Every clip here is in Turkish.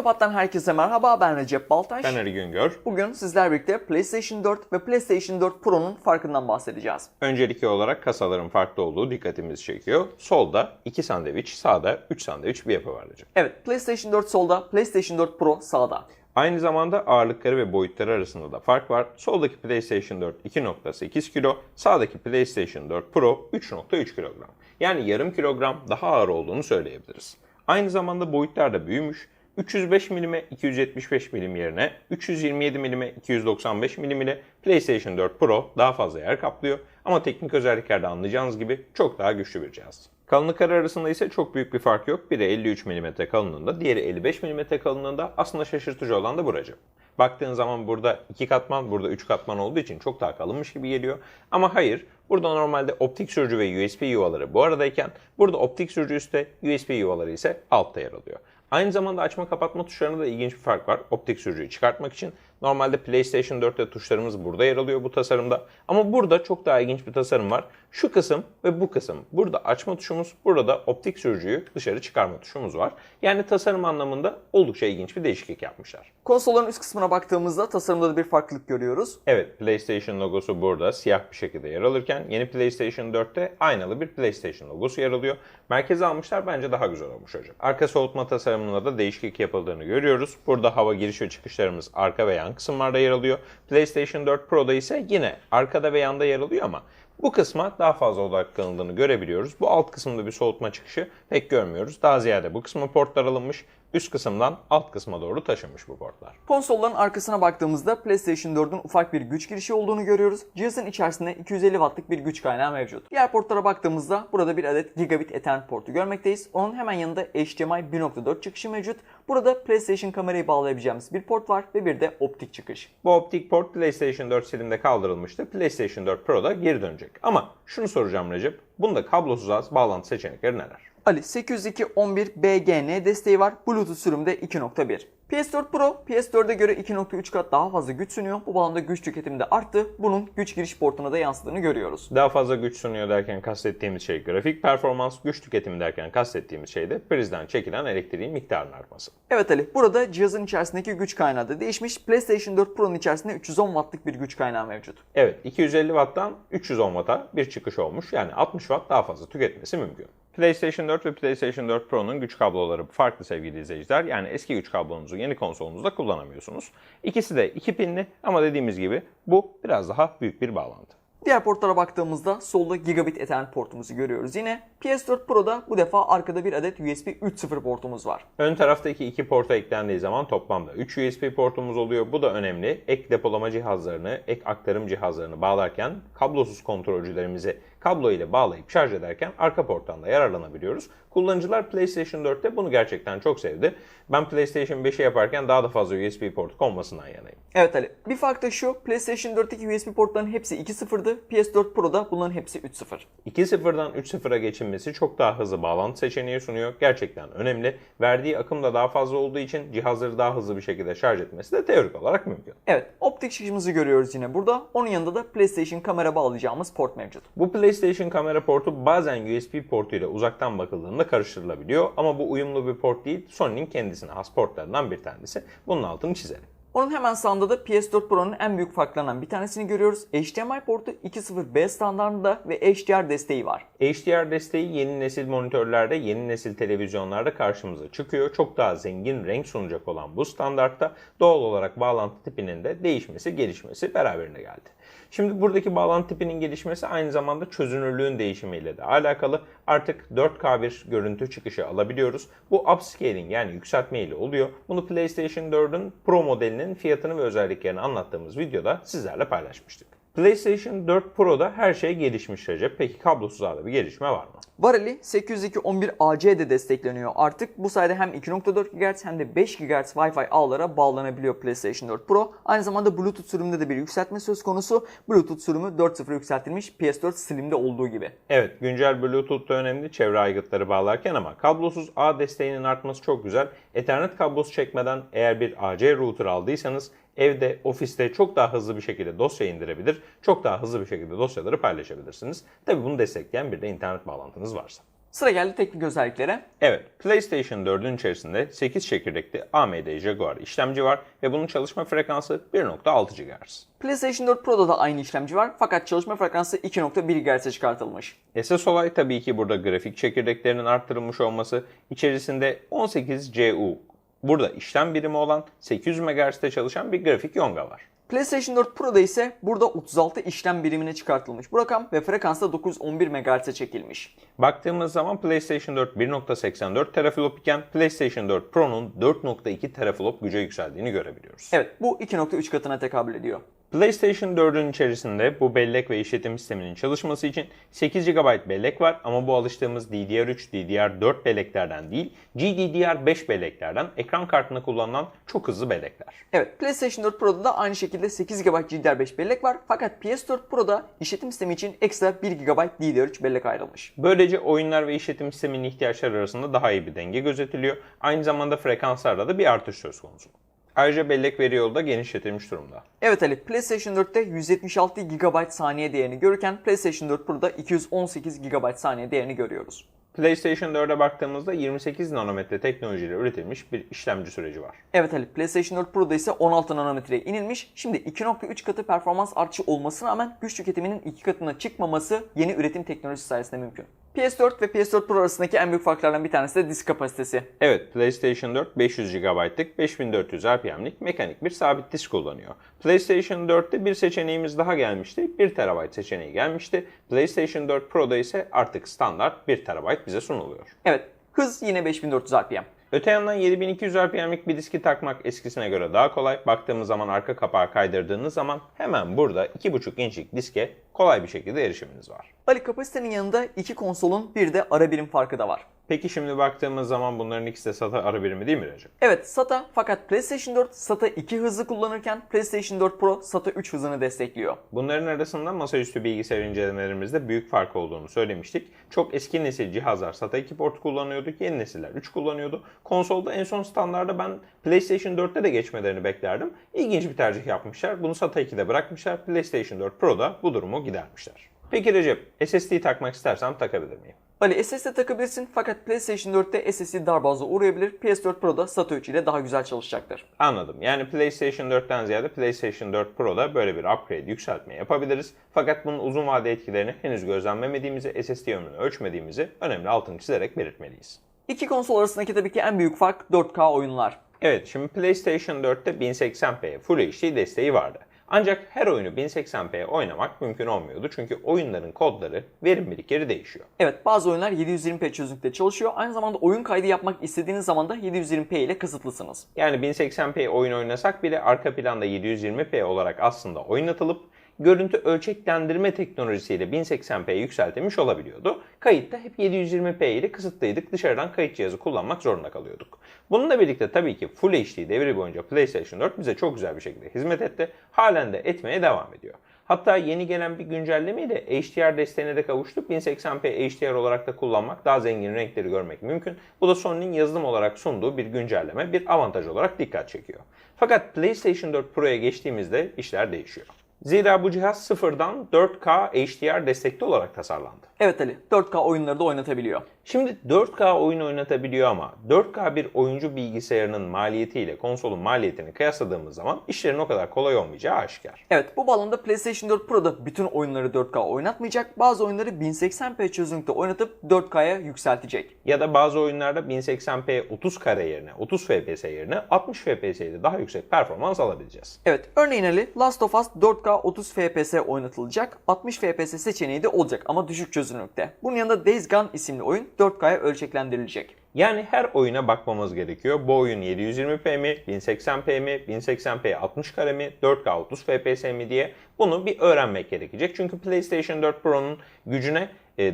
Oktopat'tan herkese merhaba ben Recep Baltaş. Ben Ali Güngör. Bugün sizler birlikte PlayStation 4 ve PlayStation 4 Pro'nun farkından bahsedeceğiz. Öncelikli olarak kasaların farklı olduğu dikkatimizi çekiyor. Solda 2 sandviç, sağda 3 sandviç bir yapı var Recep. Evet PlayStation 4 solda, PlayStation 4 Pro sağda. Aynı zamanda ağırlıkları ve boyutları arasında da fark var. Soldaki PlayStation 4 2.8 kilo, sağdaki PlayStation 4 Pro 3.3 kilogram. Yani yarım kilogram daha ağır olduğunu söyleyebiliriz. Aynı zamanda boyutlar da büyümüş. 305 mm 275 mm yerine 327 mm 295 mm ile PlayStation 4 Pro daha fazla yer kaplıyor. Ama teknik özelliklerde anlayacağınız gibi çok daha güçlü bir cihaz. Kalınlıkları arasında ise çok büyük bir fark yok. Biri 53 mm kalınlığında, diğeri 55 mm kalınlığında. Aslında şaşırtıcı olan da buracı. Baktığın zaman burada 2 katman, burada 3 katman olduğu için çok daha kalınmış gibi geliyor. Ama hayır, burada normalde optik sürücü ve USB yuvaları bu aradayken burada optik sürücü üstte, USB yuvaları ise altta yer alıyor. Aynı zamanda açma kapatma tuşlarında da ilginç bir fark var. Optik sürücüyü çıkartmak için normalde PlayStation 4'te tuşlarımız burada yer alıyor bu tasarımda. Ama burada çok daha ilginç bir tasarım var. Şu kısım ve bu kısım. Burada açma tuşumuz, burada da optik sürücüyü dışarı çıkarma tuşumuz var. Yani tasarım anlamında oldukça ilginç bir değişiklik yapmışlar. Konsolların üst kısmına baktığımızda tasarımda da bir farklılık görüyoruz. Evet, PlayStation logosu burada siyah bir şekilde yer alırken yeni PlayStation 4'te aynalı bir PlayStation logosu yer alıyor. Merkeze almışlar bence daha güzel olmuş hocam. Arka soğutma tasarımında da değişiklik yapıldığını görüyoruz. Burada hava giriş ve çıkışlarımız arka ve yan kısımlarda yer alıyor. PlayStation 4 Pro'da ise yine arkada ve yanda yer alıyor ama bu kısma daha fazla odaklanıldığını görebiliyoruz. Bu alt kısımda bir soğutma çıkışı pek görmüyoruz. Daha ziyade bu kısma portlar alınmış. Üst kısımdan alt kısma doğru taşınmış bu portlar. Konsolların arkasına baktığımızda PlayStation 4'ün ufak bir güç girişi olduğunu görüyoruz. Cihazın içerisinde 250 wattlık bir güç kaynağı mevcut. Diğer portlara baktığımızda burada bir adet Gigabit Ethernet portu görmekteyiz. Onun hemen yanında HDMI 1.4 çıkışı mevcut. Burada PlayStation kamerayı bağlayabileceğimiz bir port var ve bir de optik çıkış. Bu optik port PlayStation 4 serimde kaldırılmıştı. PlayStation 4 Pro'da geri dönecek. Ama şunu soracağım Recep. Bunda kablosuz ağız bağlantı seçenekleri neler? Ali 802.11 BGN desteği var. Bluetooth sürümde 2.1. PS4 Pro PS4'e göre 2.3 kat daha fazla güç sunuyor. Bu bağlamda güç tüketimi de arttı. Bunun güç giriş portuna da yansıdığını görüyoruz. Daha fazla güç sunuyor derken kastettiğimiz şey grafik performans, güç tüketimi derken kastettiğimiz şey de prizden çekilen elektriğin miktarının artması. Evet Ali, burada cihazın içerisindeki güç kaynağı da değişmiş. PlayStation 4 Pro'nun içerisinde 310 wattlık bir güç kaynağı mevcut. Evet 250 Watt'tan 310 Watt'a bir çıkış olmuş. Yani 60 Watt daha fazla tüketmesi mümkün. PlayStation 4 ve PlayStation 4 Pro'nun güç kabloları farklı sevgili izleyiciler. Yani eski güç kablonuzu yeni konsolunuzda kullanamıyorsunuz. İkisi de 2 pinli ama dediğimiz gibi bu biraz daha büyük bir bağlantı. Diğer portlara baktığımızda solda Gigabit Ethernet portumuzu görüyoruz yine. PS4 Pro'da bu defa arkada bir adet USB 3.0 portumuz var. Ön taraftaki iki porta eklendiği zaman toplamda 3 USB portumuz oluyor. Bu da önemli. Ek depolama cihazlarını, ek aktarım cihazlarını bağlarken kablosuz kontrolcülerimizi kablo ile bağlayıp şarj ederken arka porttan da yararlanabiliyoruz. Kullanıcılar PlayStation 4'te bunu gerçekten çok sevdi. Ben PlayStation 5'i yaparken daha da fazla USB port konmasından yanayım. Evet Ali, bir fark da şu, PlayStation 4'teki USB portların hepsi 2.0'dı. PS4 Pro'da bunların hepsi 3.0. 2.0'dan 3.0'a geçilmesi çok daha hızlı bağlantı seçeneği sunuyor. Gerçekten önemli. Verdiği akım da daha fazla olduğu için cihazları daha hızlı bir şekilde şarj etmesi de teorik olarak mümkün. Evet, optik çıkışımızı görüyoruz yine burada. Onun yanında da PlayStation kamera bağlayacağımız port mevcut. Bu PlayStation kamera portu bazen USB portu ile uzaktan bakıldığında karıştırılabiliyor ama bu uyumlu bir port değil. Sony'nin kendisine has portlarından bir tanesi. Bunun altını çizelim. Onun hemen sağında da PS4 Pro'nun en büyük farklarından bir tanesini görüyoruz. HDMI portu 2.0B standartında ve HDR desteği var. HDR desteği yeni nesil monitörlerde, yeni nesil televizyonlarda karşımıza çıkıyor. Çok daha zengin renk sunacak olan bu standartta doğal olarak bağlantı tipinin de değişmesi, gelişmesi beraberinde geldi. Şimdi buradaki bağlantı tipinin gelişmesi aynı zamanda çözünürlüğün değişimiyle de alakalı. Artık 4K bir görüntü çıkışı alabiliyoruz. Bu upscaling yani yükseltme ile oluyor. Bunu PlayStation 4'ün Pro modelinin fiyatını ve özelliklerini anlattığımız videoda sizlerle paylaşmıştık. PlayStation 4 Pro'da her şey gelişmiş Recep. Peki kablosuz ağda bir gelişme var mı? Var Ali 802.11ac de destekleniyor artık. Bu sayede hem 2.4 GHz hem de 5 GHz Wi-Fi ağlara bağlanabiliyor PlayStation 4 Pro. Aynı zamanda Bluetooth sürümünde de bir yükseltme söz konusu. Bluetooth sürümü 4.0 yükseltilmiş PS4 Slim'de olduğu gibi. Evet, güncel Bluetooth da önemli çevre aygıtları bağlarken ama kablosuz ağ desteğinin artması çok güzel. Ethernet kablosu çekmeden eğer bir AC router aldıysanız evde, ofiste çok daha hızlı bir şekilde dosya indirebilir, çok daha hızlı bir şekilde dosyaları paylaşabilirsiniz. Tabi bunu destekleyen bir de internet bağlantınız varsa. Sıra geldi teknik özelliklere. Evet, PlayStation 4'ün içerisinde 8 çekirdekli AMD Jaguar işlemci var ve bunun çalışma frekansı 1.6 GHz. PlayStation 4 Pro'da da aynı işlemci var fakat çalışma frekansı 2.1 GHz'e çıkartılmış. Esas olay tabii ki burada grafik çekirdeklerinin arttırılmış olması. İçerisinde 18 CU, burada işlem birimi olan 800 MHz'de çalışan bir grafik yonga var. PlayStation 4 Pro'da ise burada 36 işlem birimine çıkartılmış bu rakam ve frekans da 911 MHz'e çekilmiş. Baktığımız zaman PlayStation 4 1.84 teraflop iken PlayStation 4 Pro'nun 4.2 teraflop güce yükseldiğini görebiliyoruz. Evet bu 2.3 katına tekabül ediyor. PlayStation 4'ün içerisinde bu bellek ve işletim sisteminin çalışması için 8 GB bellek var ama bu alıştığımız DDR3, DDR4 belleklerden değil, GDDR5 belleklerden ekran kartında kullanılan çok hızlı bellekler. Evet PlayStation 4 Pro'da da aynı şekilde 8 GB GDDR5 bellek var fakat PS4 Pro'da işletim sistemi için ekstra 1 GB DDR3 bellek ayrılmış. Böylece oyunlar ve işletim sisteminin ihtiyaçları arasında daha iyi bir denge gözetiliyor. Aynı zamanda frekanslarda da bir artış söz konusu. Ayrıca bellek veri yolu da genişletilmiş durumda. Evet Ali PlayStation 4'te 176 GB saniye değerini görürken PlayStation 4 Pro'da 218 GB saniye değerini görüyoruz. PlayStation 4'e baktığımızda 28 nanometre teknolojiyle üretilmiş bir işlemci süreci var. Evet Ali PlayStation 4 Pro'da ise 16 nanometreye inilmiş. Şimdi 2.3 katı performans artışı olmasına rağmen güç tüketiminin 2 katına çıkmaması yeni üretim teknolojisi sayesinde mümkün. PS4 ve PS4 Pro arasındaki en büyük farklardan bir tanesi de disk kapasitesi. Evet, PlayStation 4 500 GB'lık 5400 RPM'lik mekanik bir sabit disk kullanıyor. PlayStation 4'te bir seçeneğimiz daha gelmişti. 1 TB seçeneği gelmişti. PlayStation 4 Pro'da ise artık standart 1 TB bize sunuluyor. Evet, hız yine 5400 RPM. Öte yandan 7200 RPM'lik bir diski takmak eskisine göre daha kolay. Baktığımız zaman arka kapağı kaydırdığınız zaman hemen burada 2.5 inçlik diske kolay bir şekilde erişiminiz var. Ali kapasitenin yanında iki konsolun bir de ara birim farkı da var. Peki şimdi baktığımız zaman bunların ikisi de SATA ara birimi değil mi Recep? Evet SATA fakat PlayStation 4 SATA 2 hızı kullanırken PlayStation 4 Pro SATA 3 hızını destekliyor. Bunların arasında masaüstü bilgisayar incelemelerimizde büyük fark olduğunu söylemiştik. Çok eski nesil cihazlar SATA 2 port kullanıyordu, yeni nesiller 3 kullanıyordu. Konsolda en son standarda ben PlayStation 4'te de geçmelerini beklerdim. İlginç bir tercih yapmışlar. Bunu SATA 2'de bırakmışlar. PlayStation 4 Pro'da bu durumu gidermişler. Peki Recep, SSD takmak istersem takabilir miyim? Ali SSD takabilirsin fakat PlayStation 4'te SSD darboğaza uğrayabilir. PS4 Pro'da SATA 3 ile daha güzel çalışacaktır. Anladım. Yani PlayStation 4'ten ziyade PlayStation 4 Pro'da böyle bir upgrade yükseltme yapabiliriz. Fakat bunun uzun vade etkilerini henüz gözlemlemediğimizi, SSD ömrünü ölçmediğimizi önemli altını çizerek belirtmeliyiz. İki konsol arasındaki tabii ki en büyük fark 4K oyunlar. Evet, şimdi PlayStation 4'te 1080p Full HD desteği vardı. Ancak her oyunu 1080p oynamak mümkün olmuyordu çünkü oyunların kodları verim birikleri değişiyor. Evet bazı oyunlar 720p çözünürlükte çalışıyor. Aynı zamanda oyun kaydı yapmak istediğiniz zaman da 720p ile kısıtlısınız. Yani 1080p oyun oynasak bile arka planda 720p olarak aslında oynatılıp görüntü ölçeklendirme teknolojisiyle 1080p'ye yükseltilmiş olabiliyordu. Kayıtta hep 720p ile kısıtlıydık. Dışarıdan kayıt cihazı kullanmak zorunda kalıyorduk. Bununla birlikte tabii ki Full HD devri boyunca PlayStation 4 bize çok güzel bir şekilde hizmet etti. Halen de etmeye devam ediyor. Hatta yeni gelen bir güncellemeyle HDR desteğine de kavuştuk. 1080p HDR olarak da kullanmak, daha zengin renkleri görmek mümkün. Bu da Sony'nin yazılım olarak sunduğu bir güncelleme, bir avantaj olarak dikkat çekiyor. Fakat PlayStation 4 Pro'ya geçtiğimizde işler değişiyor. Zira bu cihaz sıfırdan 4K HDR destekli olarak tasarlandı. Evet Ali 4K oyunları da oynatabiliyor. Şimdi 4K oyun oynatabiliyor ama 4K bir oyuncu bilgisayarının maliyetiyle konsolun maliyetini kıyasladığımız zaman işlerin o kadar kolay olmayacağı aşikar. Evet bu bağlamda PlayStation 4 Pro'da bütün oyunları 4K oynatmayacak. Bazı oyunları 1080p çözünürlükte oynatıp 4K'ya yükseltecek. Ya da bazı oyunlarda 1080p 30 kare yerine 30 FPS yerine 60 FPS ile daha yüksek performans alabileceğiz. Evet örneğin Ali Last of Us 4K 30 FPS oynatılacak. 60 FPS seçeneği de olacak ama düşük çözünürlükte. Bunun yanında Days Gone isimli oyun 4K'ya ölçeklendirilecek. Yani her oyuna bakmamız gerekiyor. Bu oyun 720p mi, 1080p mi, 1080p 60 kare mi, 4K 30 FPS mi diye bunu bir öğrenmek gerekecek. Çünkü PlayStation 4 Pro'nun gücüne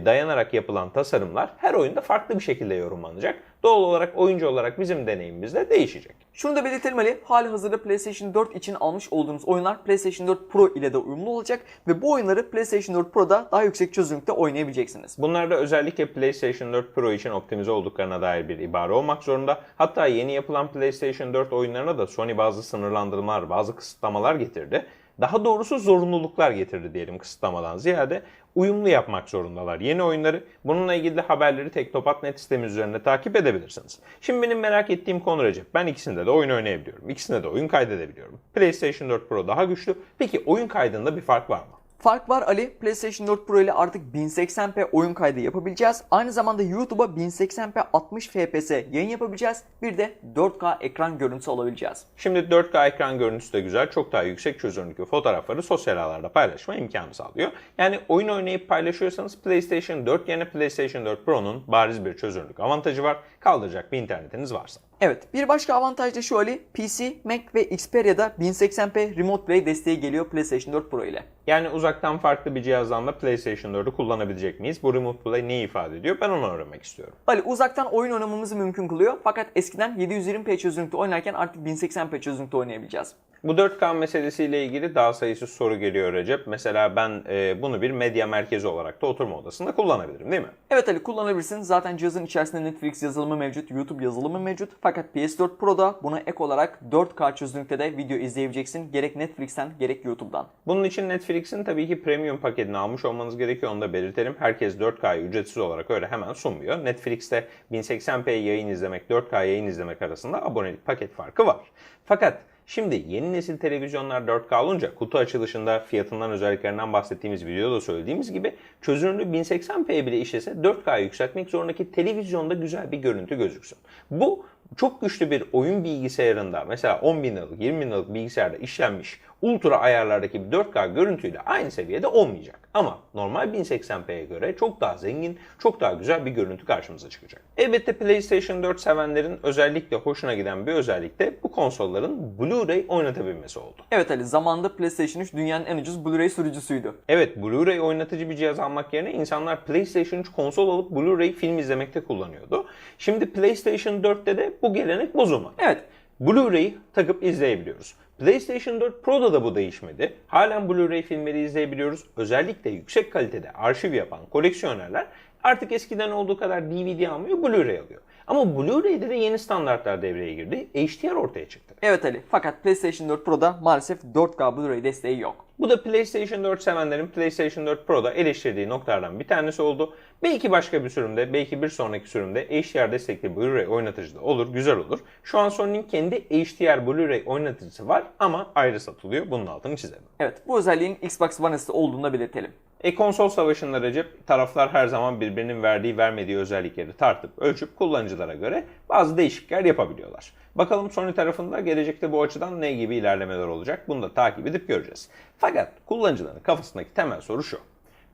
dayanarak yapılan tasarımlar her oyunda farklı bir şekilde yorumlanacak. Doğal olarak oyuncu olarak bizim deneyimimiz de değişecek. Şunu da belirtelim Ali, hali hazırda PlayStation 4 için almış olduğunuz oyunlar PlayStation 4 Pro ile de uyumlu olacak ve bu oyunları PlayStation 4 Pro'da daha yüksek çözünürlükte oynayabileceksiniz. Bunlar da özellikle PlayStation 4 Pro için optimize olduklarına dair bir ibare olmak zorunda. Hatta yeni yapılan PlayStation 4 oyunlarına da Sony bazı sınırlandırmalar, bazı kısıtlamalar getirdi. Daha doğrusu zorunluluklar getirdi diyelim kısıtlamadan ziyade uyumlu yapmak zorundalar yeni oyunları. Bununla ilgili haberleri Teknopat.net sitemiz üzerinde takip edebilirsiniz. Şimdi benim merak ettiğim konu Recep. Ben ikisinde de oyun oynayabiliyorum. İkisinde de oyun kaydedebiliyorum. PlayStation 4 Pro daha güçlü. Peki oyun kaydında bir fark var mı? Fark var Ali. PlayStation 4 Pro ile artık 1080p oyun kaydı yapabileceğiz. Aynı zamanda YouTube'a 1080p 60 FPS yayın yapabileceğiz. Bir de 4K ekran görüntüsü alabileceğiz. Şimdi 4K ekran görüntüsü de güzel. Çok daha yüksek çözünürlüklü fotoğrafları sosyal ağlarda paylaşma imkanı sağlıyor. Yani oyun oynayıp paylaşıyorsanız PlayStation 4 yerine PlayStation 4 Pro'nun bariz bir çözünürlük avantajı var. Kaldıracak bir internetiniz varsa. Evet bir başka avantaj da şu Ali. PC, Mac ve Xperia'da 1080p Remote Play desteği geliyor PlayStation 4 Pro ile. Yani uzaktan farklı bir cihazdan da PlayStation 4'ü kullanabilecek miyiz? Bu Remote Play neyi ifade ediyor? Ben onu öğrenmek istiyorum. Ali uzaktan oyun oynamamızı mümkün kılıyor. Fakat eskiden 720p çözünürlükte oynarken artık 1080p çözünürlükte oynayabileceğiz. Bu 4K meselesiyle ilgili daha sayısız soru geliyor Recep. Mesela ben e, bunu bir medya merkezi olarak da oturma odasında kullanabilirim değil mi? Evet Ali kullanabilirsin. Zaten cihazın içerisinde Netflix yazılımı mevcut, YouTube yazılımı mevcut. Fakat PS4 Pro'da buna ek olarak 4K çözünürlükte de video izleyebileceksin. Gerek Netflix'ten gerek YouTube'dan. Bunun için Netflix'in tabii ki premium paketini almış olmanız gerekiyor. Onu da belirtelim. Herkes 4K'yı ücretsiz olarak öyle hemen sunmuyor. Netflix'te 1080p yayın izlemek, 4K yayın izlemek arasında abonelik paket farkı var. Fakat Şimdi yeni nesil televizyonlar 4K olunca kutu açılışında fiyatından özelliklerinden bahsettiğimiz videoda söylediğimiz gibi çözünürlüğü 1080p bile işlese 4K'ya yükseltmek zorundaki televizyonda güzel bir görüntü gözüksün. Bu çok güçlü bir oyun bilgisayarında mesela 10 bin liralık 20 bin liralık bilgisayarda işlenmiş ultra ayarlardaki bir 4K görüntüyle aynı seviyede olmayacak. Ama normal 1080p'ye göre çok daha zengin, çok daha güzel bir görüntü karşımıza çıkacak. Elbette PlayStation 4 sevenlerin özellikle hoşuna giden bir özellik de bu konsolların Blu-ray oynatabilmesi oldu. Evet Ali zamanında PlayStation 3 dünyanın en ucuz Blu-ray sürücüsüydü. Evet Blu-ray oynatıcı bir cihaz almak yerine insanlar PlayStation 3 konsol alıp Blu-ray film izlemekte kullanıyordu. Şimdi PlayStation 4'te de bu gelenek bozulmadı. Evet Blu-ray'i takıp izleyebiliyoruz. PlayStation 4 Pro'da da bu değişmedi. Halen Blu-ray filmleri izleyebiliyoruz. Özellikle yüksek kalitede arşiv yapan koleksiyonerler artık eskiden olduğu kadar DVD almıyor, Blu-ray alıyor. Ama Blu-ray'de de yeni standartlar devreye girdi. HDR ortaya çıktı. Evet Ali fakat PlayStation 4 Pro'da maalesef 4K Blu-ray desteği yok. Bu da PlayStation 4 sevenlerin PlayStation 4 Pro'da eleştirdiği noktalardan bir tanesi oldu. Belki başka bir sürümde, belki bir sonraki sürümde HDR destekli Blu-ray oynatıcı da olur, güzel olur. Şu an Sony'nin kendi HDR Blu-ray oynatıcısı var ama ayrı satılıyor. Bunun altını çizelim. Evet bu özelliğin Xbox One S'te olduğunu da belirtelim. E konsol savaşında Recep, taraflar her zaman birbirinin verdiği vermediği özellikleri tartıp ölçüp kullanıcılara göre bazı değişiklikler yapabiliyorlar. Bakalım Sony tarafında gelecekte bu açıdan ne gibi ilerlemeler olacak bunu da takip edip göreceğiz. Fakat kullanıcıların kafasındaki temel soru şu.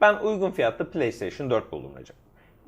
Ben uygun fiyatlı PlayStation 4 buldum Recep.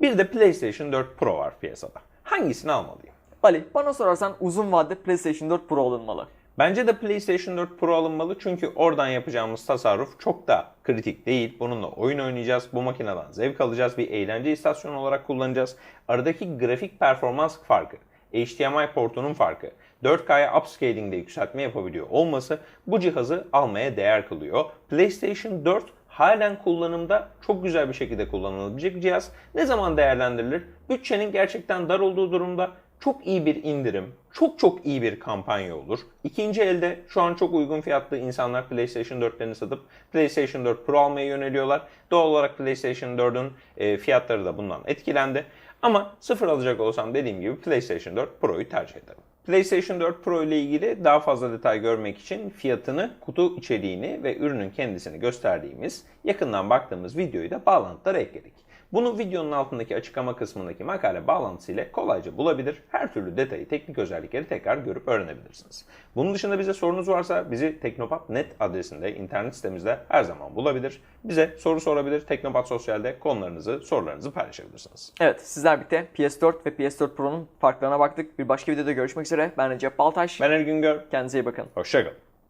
Bir de PlayStation 4 Pro var piyasada. Hangisini almalıyım? Ali bana sorarsan uzun vadede PlayStation 4 Pro alınmalı. Bence de PlayStation 4 Pro alınmalı çünkü oradan yapacağımız tasarruf çok da kritik değil. Bununla oyun oynayacağız, bu makineden zevk alacağız, bir eğlence istasyonu olarak kullanacağız. Aradaki grafik performans farkı, HDMI portunun farkı, 4K'ya upscaling'de yükseltme yapabiliyor olması bu cihazı almaya değer kılıyor. PlayStation 4 halen kullanımda çok güzel bir şekilde kullanılabilecek cihaz. Ne zaman değerlendirilir? Bütçenin gerçekten dar olduğu durumda çok iyi bir indirim, çok çok iyi bir kampanya olur. İkinci elde şu an çok uygun fiyatlı insanlar PlayStation 4'lerini satıp PlayStation 4 Pro almaya yöneliyorlar. Doğal olarak PlayStation 4'ün e, fiyatları da bundan etkilendi. Ama sıfır alacak olsam dediğim gibi PlayStation 4 Pro'yu tercih ederim. PlayStation 4 Pro ile ilgili daha fazla detay görmek için fiyatını, kutu içeriğini ve ürünün kendisini gösterdiğimiz, yakından baktığımız videoyu da bağlantılara ekledik. Bunu videonun altındaki açıklama kısmındaki makale bağlantısı ile kolayca bulabilir. Her türlü detayı, teknik özellikleri tekrar görüp öğrenebilirsiniz. Bunun dışında bize sorunuz varsa bizi teknopat.net adresinde internet sitemizde her zaman bulabilir. Bize soru sorabilir. Teknopat Sosyal'de konularınızı, sorularınızı paylaşabilirsiniz. Evet sizler birlikte PS4 ve PS4 Pro'nun farklarına baktık. Bir başka videoda görüşmek üzere. Ben Recep Baltaş. Ben Ergün Gör. Kendinize iyi bakın. Hoşçakalın.